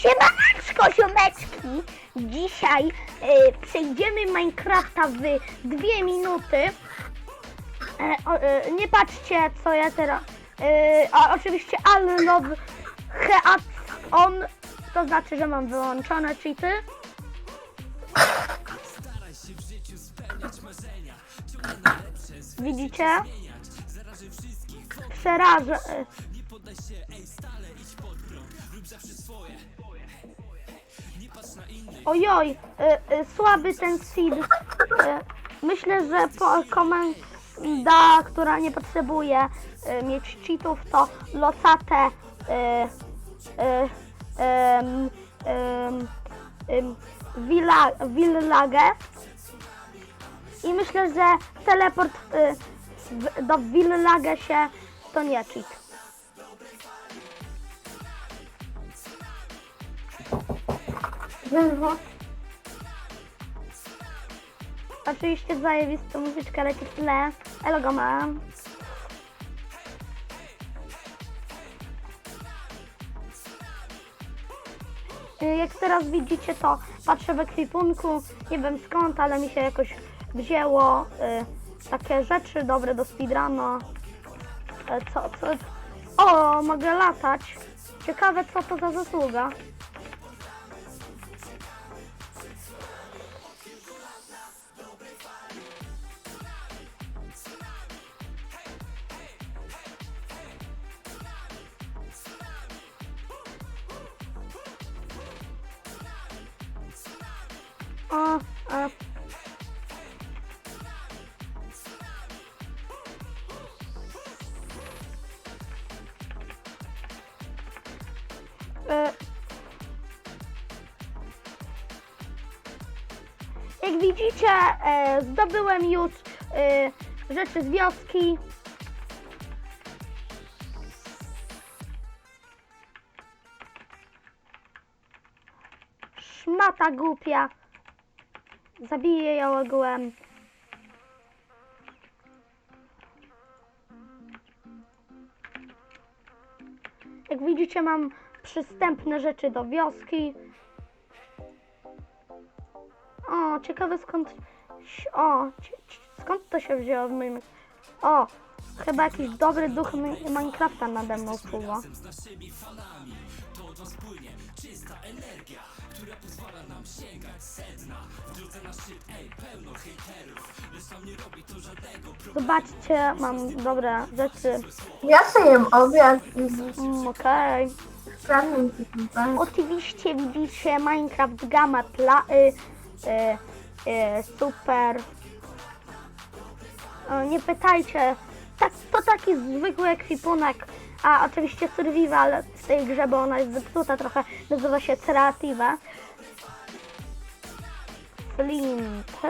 Siemaneczko, ziomeczki! Dzisiaj y, przejdziemy Minecrafta w dwie minuty. E, o, e, nie patrzcie, co ja teraz... E, a oczywiście Unlove Heat on, to znaczy, że mam wyłączone cheaty. Widzicie? Przerażę. Ojoj, y, y, słaby ten seed. Y, myślę, że po komenda, która nie potrzebuje y, mieć cheatów, to losate village. I myślę, że teleport y, w, do village się to nie cheat. Lewo. Oczywiście zajebista muzyczka leci w tle. Elo mam. Y, Jak teraz widzicie, to patrzę w ekwipunku. Nie wiem skąd, ale mi się jakoś wzięło y, takie rzeczy dobre do speedruna. Y, co, co? O, mogę latać. Ciekawe, co to za zasługa. Widzicie, e, zdobyłem już e, rzeczy z wioski. Szmata głupia. Zabiję ją ogółem. Jak widzicie, mam przystępne rzeczy do wioski. O, ciekawe skąd... O, skąd to się wzięło w moim... O, chyba jakiś dobry duch Mi- Minecrafta nade mną czuwa. Zobaczcie, mam dobre rzeczy. Ja sobie jem obiad Mm, Okej. typem. Oczywiście widzicie Minecraft Gamma Pla... Y, y, y, super. Nie pytajcie. Tak, to taki zwykły ekwipunek. A oczywiście survival w tej grze, bo ona jest zepsuta trochę, nazywa się Creative. Flint.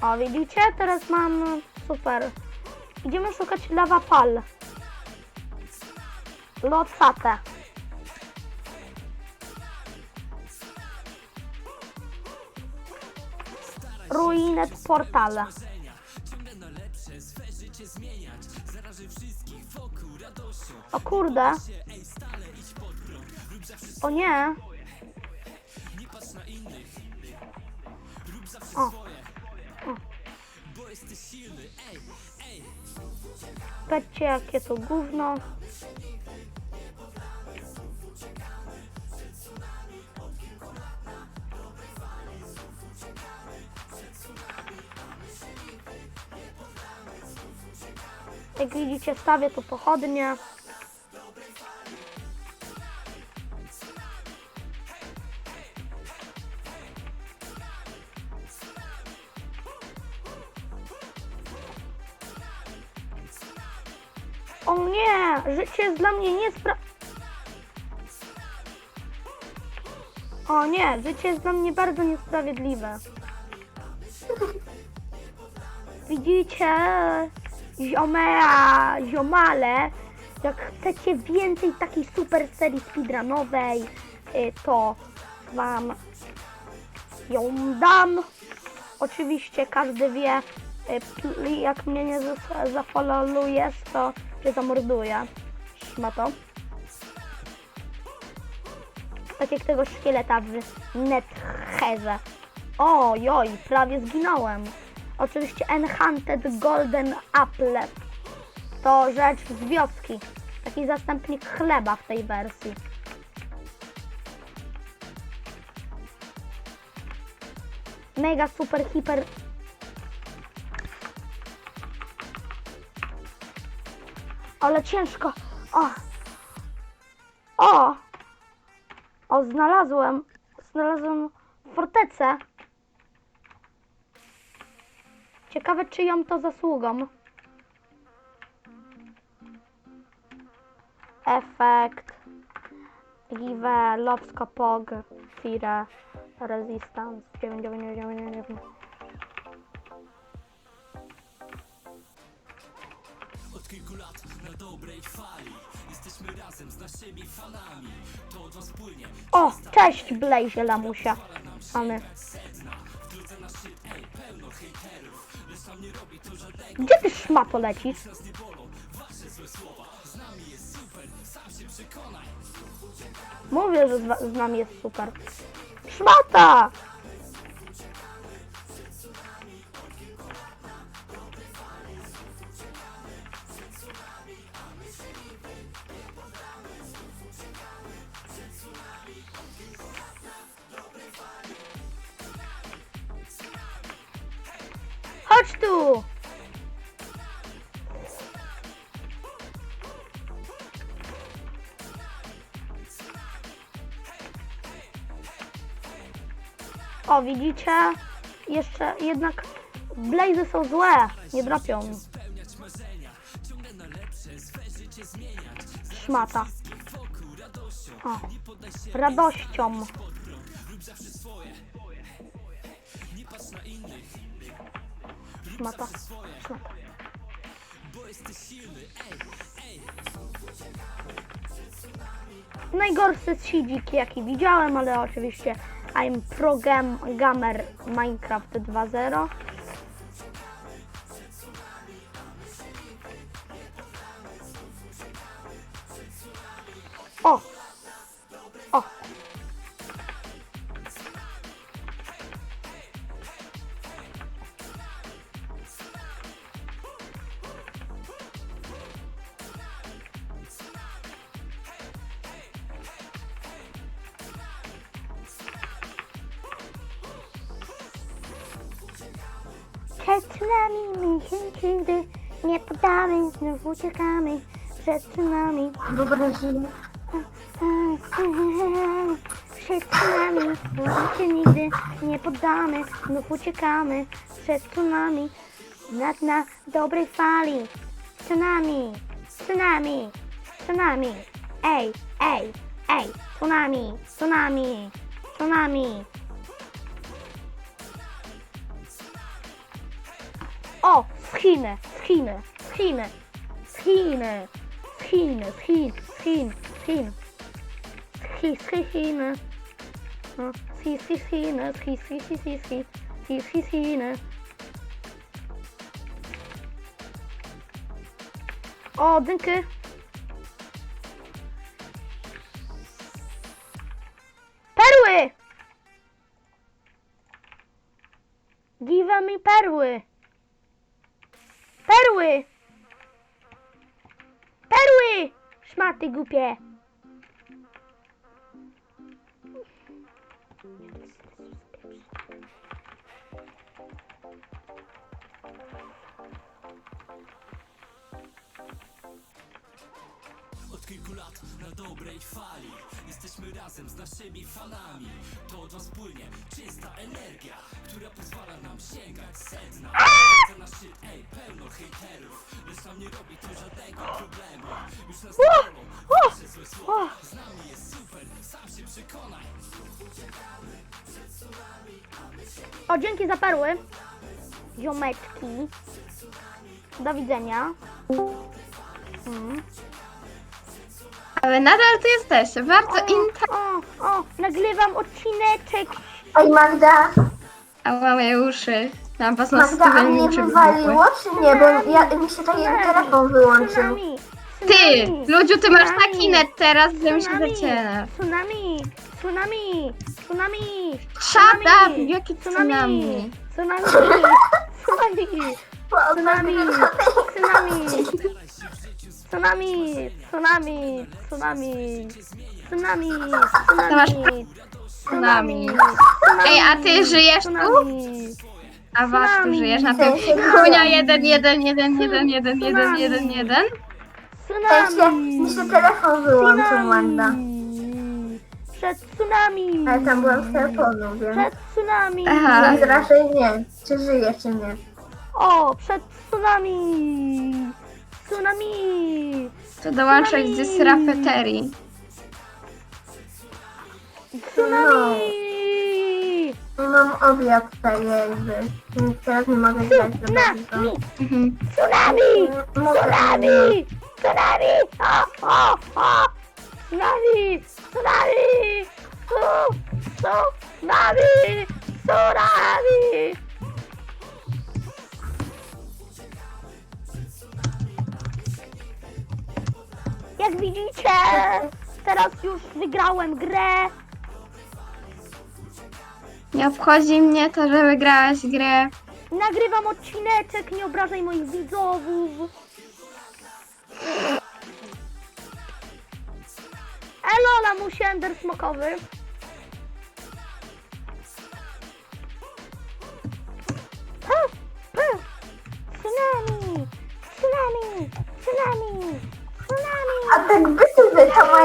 O, widzicie? Teraz mam super. Idziemy szukać lava pal. Lotsate. Ruinet portale. O kurde. O nie. O. Patrzcie jakie to gówno. Jak widzicie, stawię tu pochodnie. O nie! Życie jest dla mnie niespra... O nie! Życie jest dla mnie bardzo niesprawiedliwe. Widzicie? Ziomea, ziomale, jak chcecie więcej takiej super serii speedrunowej, y, to wam ją dam. Oczywiście każdy wie, y, jak mnie nie zafollowujesz, to cię zamorduję. Szmato. Tak jak tego szkieleta w Netherze. O, joj, prawie zginąłem. Oczywiście Enchanted Golden Apple. To rzecz z wioski. Taki zastępnik chleba w tej wersji. Mega, super, hiper... Ale ciężko. O! O! O, znalazłem. Znalazłem fortecę. Ciekawe, czyją to zasługą. Efekt. Give, Lowska Pog, Fire, Resistance. 9999. Od kilku lat na dobrej fali Jesteśmy razem z naszymi fanami To od was płynie O, cześć Blaze Lamusia. Mamy. Wdrodze na szczyt, ej, pełno hejterów Gdzie ty szmato lecisz? Mówię, że z, z nami jest super. Szmata! Chodź tu! O, widzicie? Jeszcze jednak blazy są złe. Nie zmieniać Szmata. O, radością. Szmata. Szmata. Najgorszy sidzik jaki widziałem, ale oczywiście I'm Pro Gam Gamer Minecraft 2.0. O! O! Przed nami my się nigdy nie poddamy, znów uciekamy przed nami. Wyobraźcie Przed nami się nigdy nie poddamy, znów uciekamy przed tsunami. Nad na dobrej fali. Tsunami, tsunami, tsunami. Ej, ej, ej, tsunami, tsunami, tsunami. O, z Chiny, z Chiny, z Chiny, z Chiny, z Chiny, z Chin, z Chin, z Chin, Chi- Chi- Chiny, no, Chi- Chi- z Chi- Chi- Chi- Chi- Chi- Chi- Chi- z Chiny. O, dynky. Perły! Give mi perły! Perły! Perły! Szmaty głupie! Kilku lat na dobrej fali. Jesteśmy razem z naszymi fanami. To od was płynie czysta energia Która pozwala nam sięgać sedna. Za na szczyt, ej, pełno hejterów. Lecz nam nie robi to żadnego problemu. Już nas nie bolą wasze złe słowa. Z nami jest super, sam się przekonaj. O, dzięki za perły. Ziomeczki. Do widzenia. Mm. Ale nadal tu jesteście. Bardzo inta... O, o, nagrywam odcineczek. Ej Magda, Ała, moje uszy. Mam was na Magda, a mnie stówę wywaliło czy nie? Bo ja, mi się tak jak telefon wyłączył. Tsunami, Ty, Tsunami. Ludziu, ty masz Tsunami. taki net teraz, że mi się Tsunami. zaciera. Tsunami! Tsunami! Tsunami! Shut up! Jaki tsunami? Tsunami! Tsunami! Tsunami! Tsunami! Tsunami! Tsunami! Tsunami! Tsunami! masz Tsunami! Tsunami. Ej, a ty żyjesz tu? Tsunami! A was tu Tsunami. żyjesz na tym? Chunia 1, 1, 1, 1, 1, 1, 1, 1. Ej, się, mi się telefon wyłączył, Magda. Tsunami! Przed tsunami! Ale tam byłam z telefonu, więc... Przed tsunami! Aha. Więc raczej nie, czy żyje, czy nie. O, przed tsunami! Tsunami! To dołączać z dysrapeterii. Tsunami! Mam obiad tutaj jakby, więc teraz nie mogę grać za bardzo. Tsunami! Mhm. Tsunami! Tsunami! Tsunami! O, o, o! Tsunami! Tsunami! Su, su, tsunami! Tsunami! Jak widzicie, teraz już wygrałem grę. Nie obchodzi mnie to, że wygrałaś grę. Nagrywam odcineczek, nie obrażaj moich widzów. Elo, lamusie ender smokowy.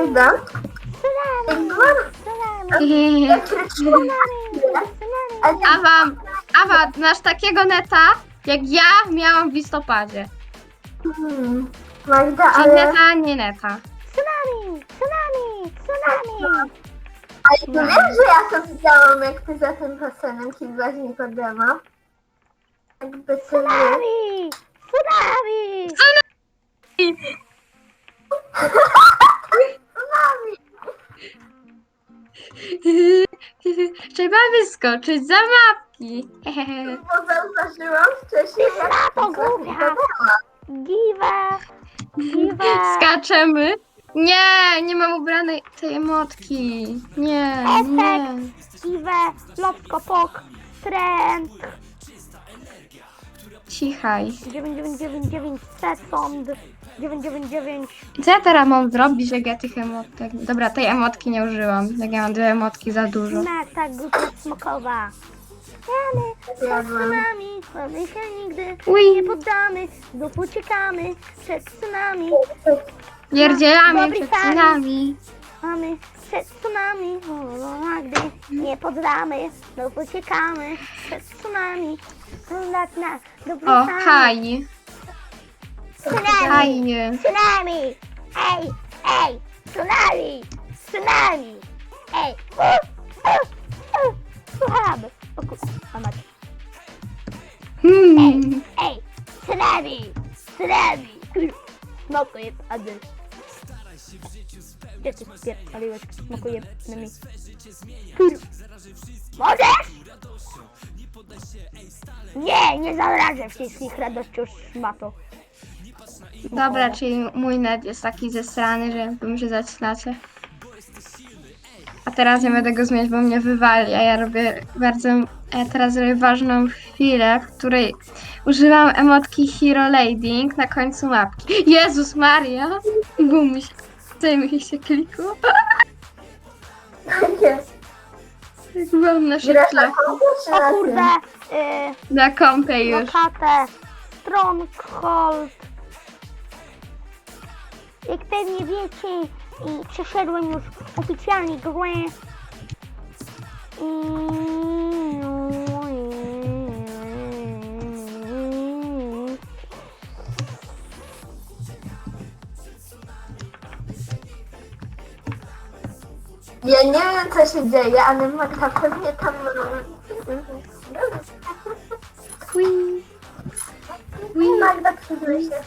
Magda, jak krzyczyłam ale Awa, Awa, masz takiego neta, jak ja miałam w listopadzie. Hmm. Magda, Czyli ale, neta, nie neta. Tsunami, tsunami, tsunami. ale ty wiesz, że ja to widziałam, jak ty za tym basenem kilkaś Nikodema? Jakby ty. Tsunami! Tsunami! Tsunami! Trzeba wyskoczyć za mapki. Bo zauważyłam wcześniej, jak to głupia. Give! Skaczemy. Nie, nie mam ubranej tej emotki. Nie, nie. Efekt! Give! Lotko-pok! Trend! Cichaj. 9999 sekund! 999 Co ja teraz mam zrobić, jak ja tych emotek... Dobra, tej emotki nie użyłam. Jak ja mam dwie emotki za dużo. Meta głupia smokowa! Co Zjadłam. tsunami, to my się nigdy Ui. nie poddamy, znów uciekamy przed tsunami. Pierdzielamy Dobry przed. Mamy przed tsunami, gdy nie poddamy, znów uciekamy przed tsunami. Lat na O, haj. Tsunami, Haj. tsunami, ej, ej, tsunami, tsunami, ej, u, u, u, słucham. O kurwa, a mać. Hmm. Ej, tsunami, tsunami, kurwa, smokuję pady. Gdzie ty spierdoliłeś, smokuję nami. Kurwa. Możesz? Nie, nie zarażę wszystkich radością szmato. Dobra, czyli mój net jest taki zesrany, że bym się zaczynacie. A teraz nie będę go zmieniać, bo mnie wywali, a ja robię bardzo, a ja teraz robię ważną chwilę, w której używam emotki Hero Lading na końcu mapki. Jezus Maria! Bum mi się, co mi się klikło? Takie. Jak byłam na Grasz na O na kurde, y, Na kompie już. lokatę, Stronghold. Jak pewnie wiecie, i przeszedłem już oficjalnie grę. Ja nie wiem, co się dzieje, ale Magda pewnie tam... Ui. Magda, przyznaj się.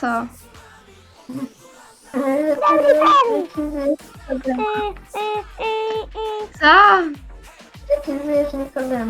Co? Uhum. É, é, é, Só. Tem que ver esse programa.